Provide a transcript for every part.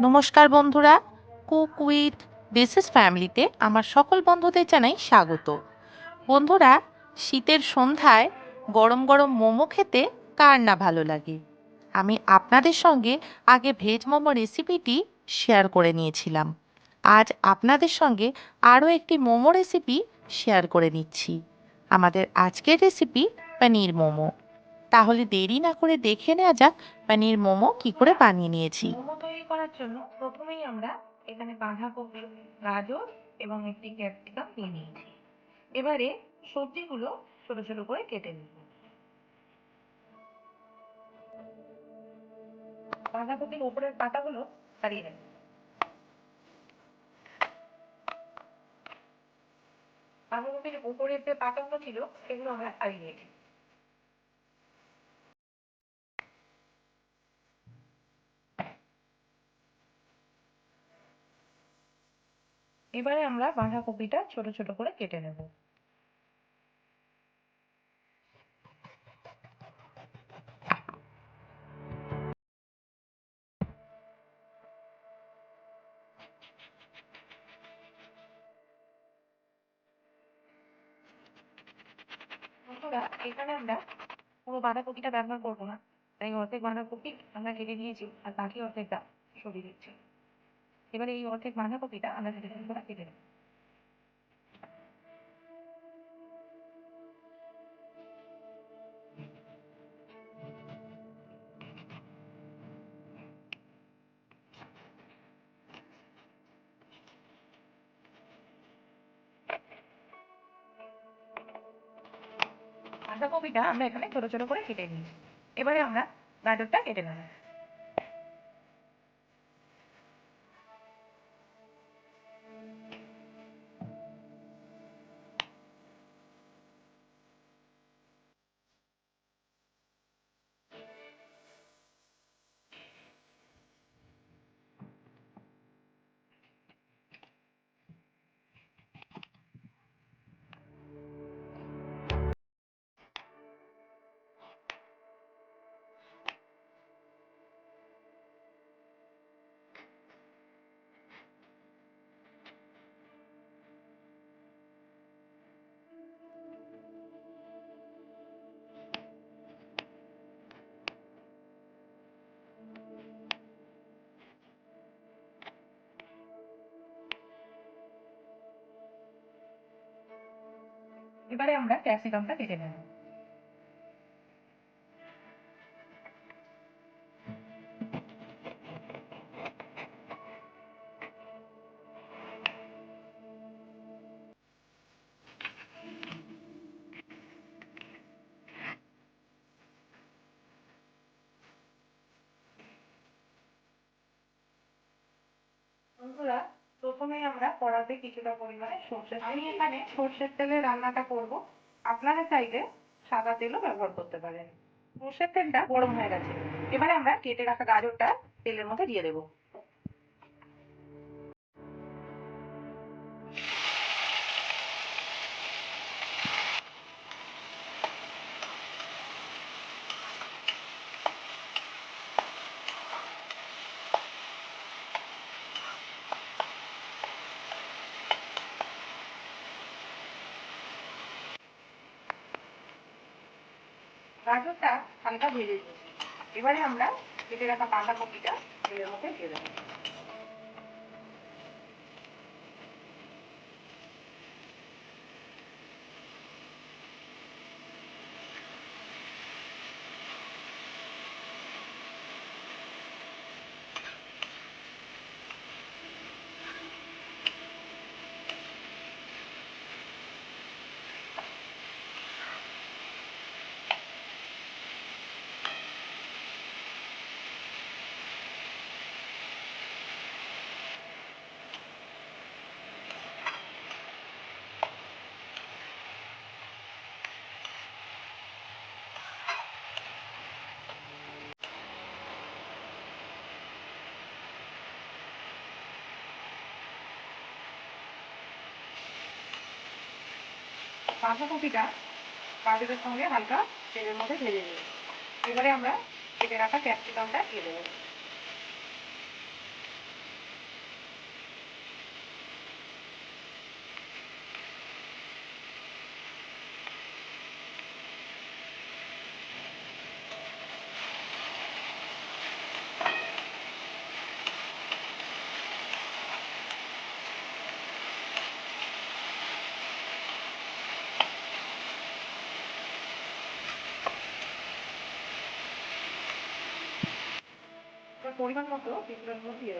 নমস্কার বন্ধুরা, cook with dishes ফ্যামিলিতে আমার সকল বন্ধুদের জানাই স্বাগত। বন্ধুরা, শীতের সন্ধ্যায় গরম গরম মোমো খেতে কার না ভালো লাগে? আমি আপনাদের সঙ্গে আগে ভেজ মোমো রেসিপিটি শেয়ার করে নিয়েছিলাম। আজ আপনাদের সঙ্গে আরও একটি মোমো রেসিপি শেয়ার করে নিচ্ছি। আমাদের আজকের রেসিপি পনির মোমো। তাহলে দেরি না করে দেখে নেওয়া যাক পনির মোমো কি করে বানিয়ে নিয়েছি। করার জন্য প্রথমেই আমরা এখানে বাঁধাকপি, গাজর এবং একটি ক্যাপসিকাম নিয়ে নিয়েছি। এবারে সবজিগুলো ছোট ছোট করে কেটে নেব। বাঁধাকপির উপরের পাতাগুলো ছাড়িয়ে নেব। বাঁধাকপির উপরের যে পাতাগুলো ছিল, সেগুলো আমরা ছাড়িয়ে নিয়েছি। এবারে আমরা বাঁধাকপিটা ছোট ছোট করে কেটে নেব। এখানে আমরা পুরো বাঁধাকপিটা ব্যবহার করব না। তাই অর্ধেক বাঁধাকপি আমরা কেটে দিয়েছি আর বাকি অর্ধেকটা সরিয়ে দিচ্ছি। এবারে এই অর্ধেক বাঁধাকপিটা আমরা কেটে নেব। বাঁধাকপিটা আমরা এখানে ছোট ছোট করে কেটে নিই। এবারে আমরা গাজরটা কেটে নেব। এবারে আমরা ক্যাপসিকামটা কেটে নেব। বন্ধুরা প্রথমেই আমরা কড়াতে কিছুটা পরিমাণে সর্ষে আমি এখানে সর্ষের তেলে রান্নাটা করব। আপনারা চাইলে সাদা তেলও ব্যবহার করতে পারেন। সর্ষের তেলটা গরম হয়ে গেছে। এবারে আমরা কেটে রাখা গাজরটা তেলের মধ্যে দিয়ে দেবো। গাজরটা হালকা ভেজে দিয়েছি এবারে আমরা কেটে রাখা বাঁধাকপিটা এর মধ্যে দিয়ে দেবো। বাঁধাকপিটা গাজরের সঙ্গে হালকা তেলের মধ্যে ভেজে নেব এবারে আমরা কেটে রাখা ক্যাপসিকামটা দিয়ে দেবো। পরিমাণ মতো বিটনুন দিয়ে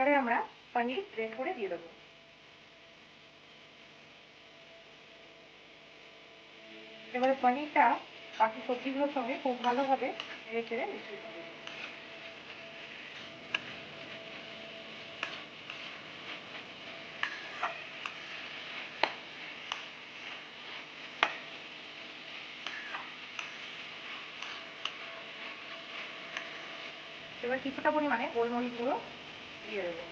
এবারে আমরা পনির গ্রেট করে দিয়ে দেবো। এবারে পনিরটা বাকি সবজিগুলোর সঙ্গে খুব ভালোভাবে নেড়ে চেড়ে মিশিয়ে দেবো এবার কিছুটা পরিমাণে গোলমরিচ গুঁড়ো দেবো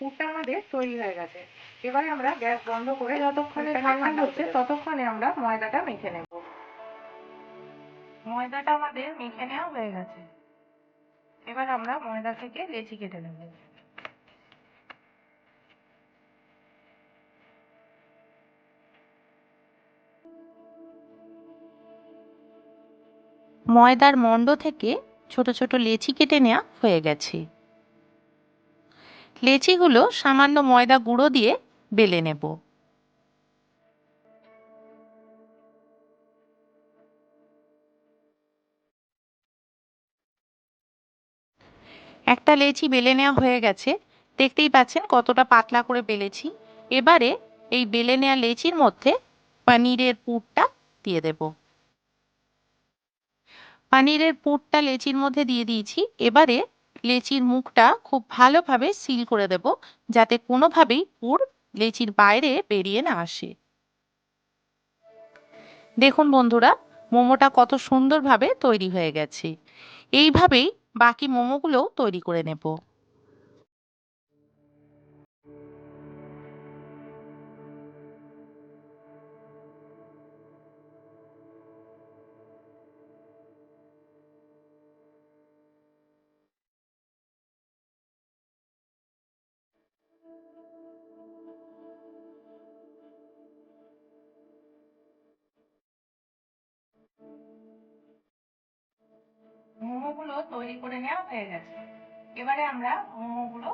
পুরটা আমাদের তৈরি হয়ে গেছে। এবারে আমরা গ্যাস বন্ধ করে যতক্ষণে ঠান্ডা হচ্ছে ততক্ষণে আমরা ময়দাটা মেখে নেব। ময়দাটা আমাদের মেখে নেওয়া হয়ে গেছে। এবার আমরা ময়দা থেকে লেচি কেটে নেব। ময়দার মণ্ড থেকে ছোট ছোট লেচি কেটে নেওয়া হয়ে গেছে। লেচিগুলো সামান্য ময়দা গুঁড়ো দিয়ে বেলে নেব। একটা লেচি বেলে নেওয়া হয়ে গেছে। দেখতেই পাচ্ছেন কতটা পাতলা করে বেলেছি। এবারে এই বেলে নেওয়া লেচির মধ্যে পনিরের পুরটা দিয়ে দেব। পনিরের পুরটা লেচির মধ্যে দিয়ে দিয়েছি। এবারে লেচির মুখটা খুব ভালোভাবে সিল করে দেব, যাতে কোনোভাবেই পুর লেচির বাইরে বেরিয়ে না আসে। দেখুন বন্ধুরা, মোমোটা কত সুন্দরভাবে তৈরি হয়ে গেছে। এইভাবেই বাকি মোমোগুলোও তৈরি করে নেব। তৈরি করে নেওয়া হয়ে গেছে। এবারে আমরা মোমোগুলো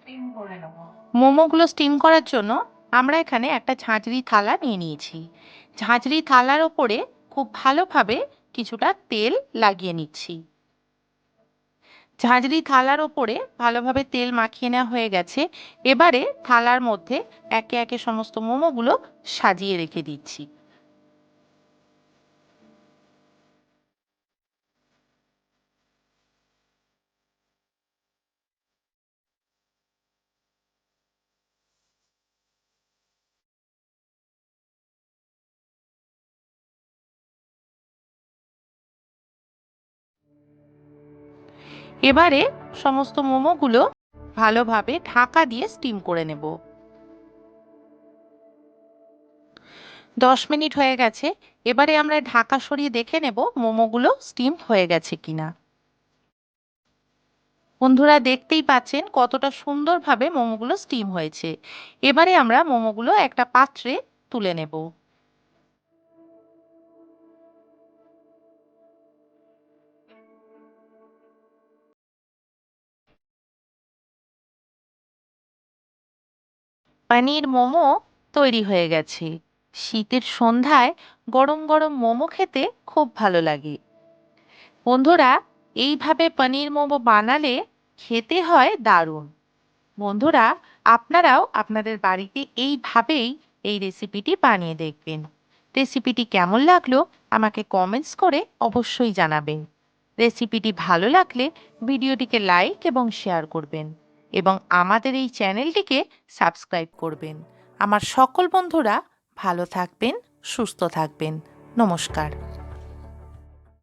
স্টিম করে নেব। মোমোগুলো স্টিম করার জন্য আমরা এখানে একটা ঝাঁঝরি থালা নিয়ে নিয়েছি। ঝাঁঝরি থালার ওপরে খুব ভালোভাবে কিছুটা তেল লাগিয়ে নিচ্ছি। ঝাঁঝরি থালার ওপরে ভালোভাবে তেল মাখিয়ে নেওয়া হয়ে গেছে। এবারে থালার মধ্যে একে একে সমস্ত মোমোগুলো সাজিয়ে রেখে দিচ্ছি। এবারে সমস্ত মোমোগুলো ভালোভাবে ঢাকা দিয়ে স্টিম করে নেব। দশ মিনিট হয়ে গেছে, এবারে আমরা ঢাকা সরিয়ে দেখে নেব মোমোগুলো স্টিম হয়ে গেছে কিনা। বন্ধুরা, দেখতেই পাচ্ছেন কতটা সুন্দরভাবে মোমোগুলো স্টিম হয়েছে। এবারে আমরা মোমোগুলো একটা পাত্রে তুলে নেব। পানির মোমো তৈরি হয়ে গেছে। শীতের সন্ধ্যায় গরম গরম মোমো খেতে খুব ভালো লাগে। বন্ধুরা, এইভাবে পনির মোমো বানালে খেতে হয় দারুণ। বন্ধুরা, আপনারাও আপনাদের বাড়িতে এইভাবেই এই রেসিপিটি বানিয়ে দেখবেন। রেসিপিটি কেমন লাগল আমাকে কমেন্টস করে অবশ্যই জানাবেন। রেসিপিটি ভালো লাগলে ভিডিওটিকে লাইক এবং শেয়ার করবেন। এবং আমাদের এই চ্যানেলটিকে সাবস্ক্রাইব করবেন। আমার সকল বন্ধুরা ভালো থাকবেন সুস্থ থাকবেন। নমস্কার।